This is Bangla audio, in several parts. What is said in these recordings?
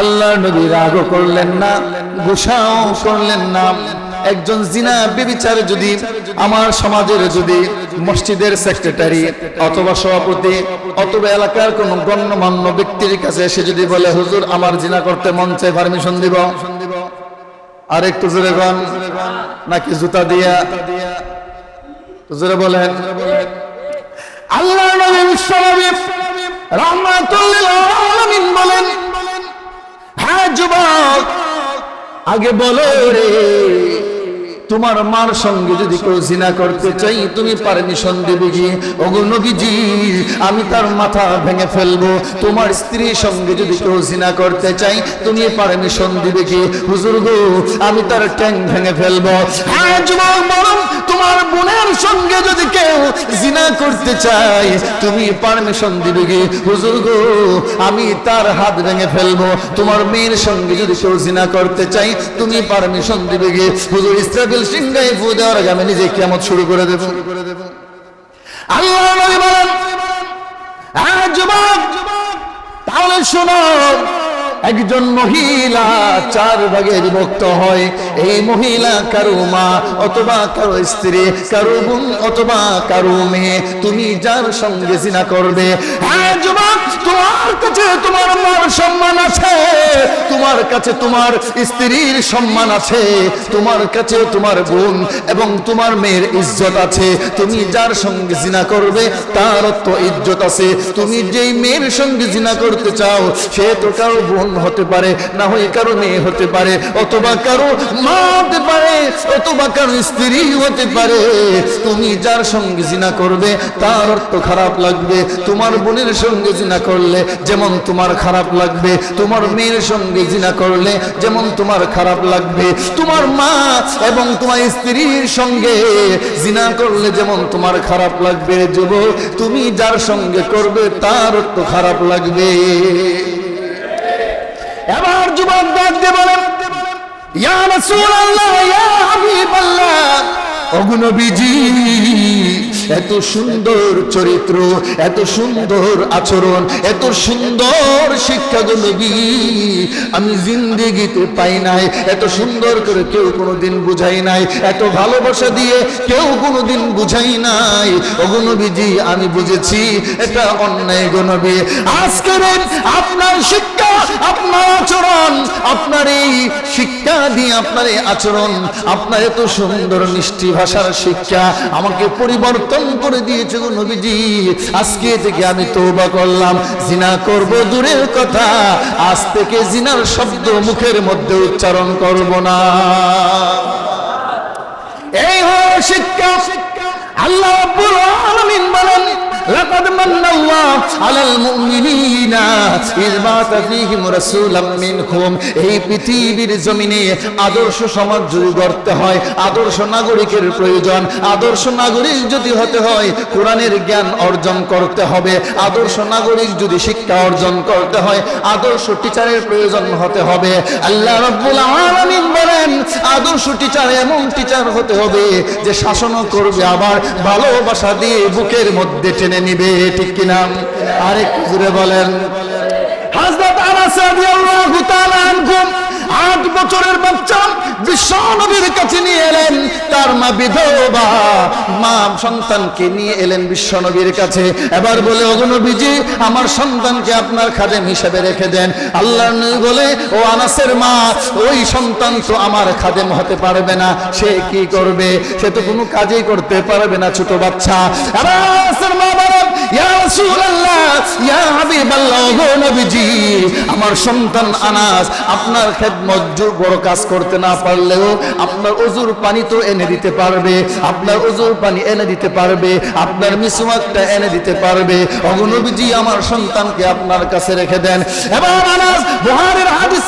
আল্লাহ নবী রাগ করলেন না, গোসাও করলেন না। একজন জিনা বেবিচার যদি, আমার সমাজের যদি মসজিদের সেক্রেটারি অথবা সভাপতি অথবা এলাকার কোন গণ্যমান্য ব্যক্তির কাছে এসে যদি বলে, হুজুর, আমার জিনা করতে মন চাই পারমিশন দিব? আর একটু জোরে গন, নাকি জুতা দিয়া? জোরে বলেন। আল্লাহ নবী বিশ্বনবী রহমাতুল্লিল আলামিন বলেন যুবক আগে বলো রে তোমার মার সঙ্গে যদি কেউ জিনা করতে চাই, তুমি পারমিশন দেবে কি? ওগো নবীজি, আমি তার মাথা ভেঙে ফেলব। তোমার স্ত্রীর সঙ্গে যদি কেউ জিনা করতে চাই, তুমি পারমিশন দিবে কি? হুজুর গো, আমি তার ট্যাং ভেঙে ফেলব। হ্যাঁ যুবক বলুন তোমার বোনের সঙ্গে যদি কেউ জিনা করতে চাই তুমি পারমিশন দিবে কি? হুজুর গো, আমি তার হাত ভেঙে ফেলব। তোমার মেয়ের সঙ্গে যদি কেউ জিনা করতে চাই তুমি পারমিশন দিবে কি? হুজুর ইসরাফিল সিংহাই ফু দেওয়ার আগে আমি নিজে কেমন শুরু করে দেব। আল্লাহ বলেন তাহলে শোনো একজন মহিলা চার ভাগে বিভক্ত হয়। এই মহিলা কারও মা অথবা কারও স্ত্রী, কারও বোন অথবা কারও মেয়ে। তুমি যার সঙ্গে জিনা করবে হ্যাঁ তোমার কাছে তোমার মার সম্মান আছে, তোমার কাছে তোমার স্ত্রীর সম্মান আছে, তোমার কাছে তোমার বোন এবং তোমার মেয়ের ইজ্জত আছে। তুমি যার সঙ্গে জিনা করবে, তার তো ইজ্জত আছে। তুমি যেই মেয়ের সঙ্গে জিনা করতে চাও, সে তো কারও বোন হতে পারে, না হয় কারও মেয়ে হতে পারে, অথবা কারও মা হতে পারে, অথবা কারও স্ত্রী হতে পারে। তুমি যার সঙ্গে জিনা করবে, তার অর্থ খারাপ লাগবে। তোমার বোনের সঙ্গে জিনা করলে যেমন তোমার খারাপ লাগবে, তোমার মেয়ের সঙ্গে জিনা করলে যেমন তোমার খারাপ লাগবে। তোমার মা এবং তোমার স্ত্রীর সঙ্গে জিনা করলে যেমন তোমার খারাপ লাগবে। যুবক, তুমি যার সঙ্গে করবে, তার অর্থ খারাপ লাগবে। যুবক ডাক দিয়ে বলেন ইয়া রাসূলুল্লাহ ইয়া হাবিবাল্লাহ অগুনবীজি এত সুন্দর চরিত্র, এত সুন্দর আচরণ, এত সুন্দর শিক্ষা গো আমি জিন্দেগিতে পাই নাই, এত সুন্দর করে কেউ কোনোদিন বুঝাই নাই, এত ভালোবাসা দিয়ে কেউ কোনোদিন বুঝাই নাই। অগুনবীজি আমি বুঝেছি, এটা অন্যায় গণবী আজকের আপনার শিক্ষা, আপনার আচরণ, আপনার এই শিক্ষা দিয়ে আপনার এই আচরণ, আপনার এত সুন্দর মিষ্টি ভাষার শিক্ষা আমাকে পরিবর্তন করে দিয়েছে গো নবীজি। আজকে থেকে আমি তৌবা করলাম। জিনা করব দূরের কথা। আজ থেকে জিনার শব্দ মুখের মধ্যে উচ্চারণ করব না। এই হল শিক্ষা আল্লাহ রাব্বুল আলামিন বলেন لقد من الله على المؤمنين إذ بعث فيهم رسولا منهم এই পৃথিবীর জমিনে আদর্শ সমাজ যদি গড়তে হয় আদর্শ নাগরিকের প্রয়োজন আদর্শ নাগরিক যদি হতে হয় কোরআনের জ্ঞান অর্জন করতে হবে আদর্শ নাগরিক যদি শিক্ষা অর্জন করতে হয় আদর্শ টিচারের প্রয়োজন হতে হবে আল্লাহ রাব্বুল আলামিন বলেন আদর্শ টিচার এমন টিচার হতে হবে যে শাসনও করবে আবার ভালোবাসা দিয়ে বুকের মধ্যে টেনে নিবে ঠিক কিনা? আরেক বলেন। আট বছরের বাচ্চা কাছে নিয়ে এলেন। তার মা বিধবা, মা সন্তানকে নিয়ে এলেন কাছে। এবার বলে আমার সন্তানকে আপনার খাদেম হিসেবে রেখে দেন। আল্লাহ বলে, ও আনাসের মা, ওই সন্তান তো আমার খাদেম হতে পারবে না। সে কি করবে? সে তো কোনো কাজই করতে পারবে না, ছোট বাচ্চা। আনাসের মা আমার সন্তান আনাস, আপনার খেদমত বড় কাজ করতে না পারলেও আপনার অজুর পানি তো এনে দিতে পারবে, আপনার ওজোর পানি এনে দিতে পারবে, আপনার এনে দিতে পারবে। অগনবীজি আমার সন্তানকে আপনার কাছে রেখে দেন। এবার আনাস হাদিসে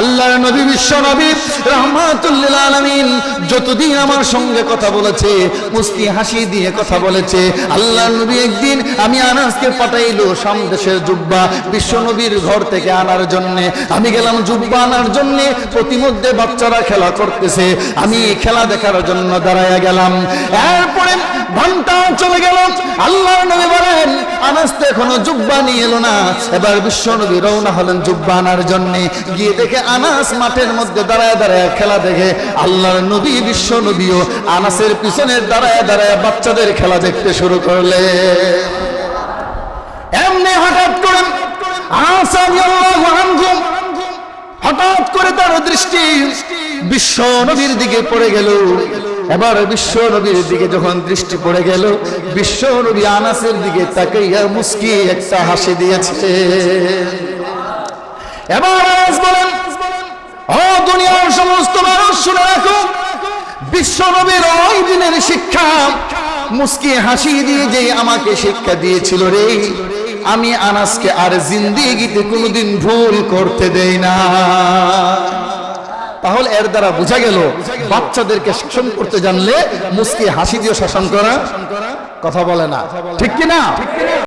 আল্লাহর নবী বিশ্ব নবী রহমাতুল্লিল আলামিন যতদিন আমার সঙ্গে কথা বলেছে মুস্তি হাসি দিয়ে কথা বলেছে, আল্লাহর নবী একদিন আমি আনাসকে পাঠাইলো সামদেশের জুব্বা বিশ্ব নবীর ঘর থেকে আনার জন্য। আমি গেলাম জুব্বা আনার জন্য, প্রতিমধ্যে বাচ্চারা খেলা করতেছে। আমি খেলা দেখার জন্য দাঁড়ায় গেলাম। এরপরে ঘণ্টা চলে গেল, আল্লাহর নবী আনাস তো এখনও জুব্বা নিয়ে এলো না। এবার বিশ্ব নবী রওনা হলেন জুব্বা আনার জন্য। গিয়ে দেখে আনাস মাঠের মধ্যে দাঁড়ায় দাঁড়ায় খেলা দেখে। আল্লাহর নবী বিশ্ব নবীও আনাসের পিছনে দাঁড়ায় দাঁড়ায় বাচ্চাদের খেলা দেখতে শুরু করলে। এমনি হঠাৎ করে হঠাৎ করে তার দৃষ্টি বিশ্ব নবীর দিকে পড়ে গেল। এবার বিশ্ব নবীর দিকে যখন দৃষ্টি পড়ে গেল, বিশ্ব নবী আনাসের দিকে তাকাইয়া মুস্কি একটা হাসি দিয়েছে। এবার আনাস বলেন, ও দুনিয়ার সমস্ত মানুষ শুনে রাখো, বিশ্ব নবীর ওই দিনের শিক্ষা, মুস্কি হাসি দিয়ে যে আমাকে শিক্ষা দিয়েছিল রে, আমি আনাসকে আর জিন্দিগিতে কোনোদিন ভুল করতে দেই না। তাহলে এর দ্বারা বোঝা গেল, বাচ্চাদেরকে শাসন করতে জানলে মুসকি হাসি দিয়ে শাসন করা, কথা বলে না। ঠিক কি না